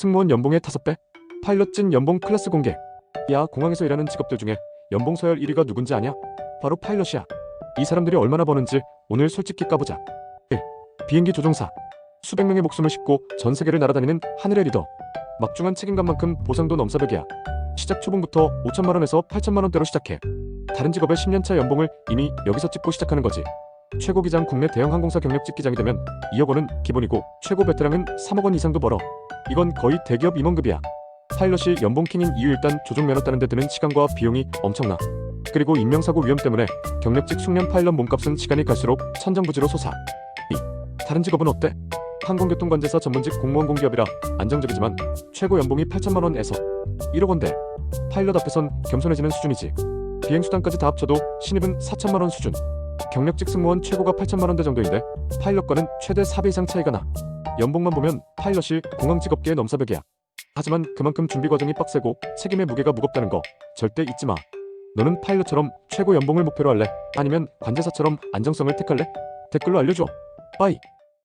승무원 연봉의 5배, 파일럿 찐 연봉 클래스 공개. 야, 공항에서 일하는 직업들 중에 연봉 서열 1위가 누군지 아냐? 바로 파일럿이야. 이 사람들이 얼마나 버는지 오늘 솔직히 까보자. 1. 비행기 조종사. 수백 명의 목숨을 싣고 전 세계를 날아다니는 하늘의 리더. 막중한 책임감만큼 보상도 넘사벽이야. 시작 초봉부터 5천만 원에서 8천만 원대로 시작해. 다른 직업의 10년차 연봉을 이미 여기서 찍고 시작하는 거지. 최고 기장 국내 대형 항공사 경력직 기장이 되면 2억 원은 기본이고 최고 베테랑은 3억 원 이상도 벌어. 이건 거의 대기업 임원급이야. 파일럿이 연봉 킹인 이유 일단 조종 면허 따는 데 드는 시간과 비용이 엄청나. 그리고 인명사고 위험 때문에 경력직 숙련 파일럿 몸값은 시간이 갈수록 천정부지로 솟아. 2. 다른 직업은 어때? 항공교통관제사 전문직 공무원 공기업이라 안정적이지만 최고 연봉이 8천만 원에서 1억 원대. 파일럿 앞에선 겸손해지는 수준이지. 비행수단까지 다 합쳐도 신입은 4천만 원 수준. 경력직 승무원 최고가 8천만 원대 정도인데 파일럿과는 최대 4배 이상 차이가 나. 연봉만 보면 파일럿이 공항 직업계의 넘사벽이야. 하지만 그만큼 준비 과정이 빡세고 책임의 무게가 무겁다는 거 절대 잊지 마. 너는 파일럿처럼 최고 연봉을 목표로 할래? 아니면 관제사처럼 안정성을 택할래? 댓글로 알려줘. 빠이.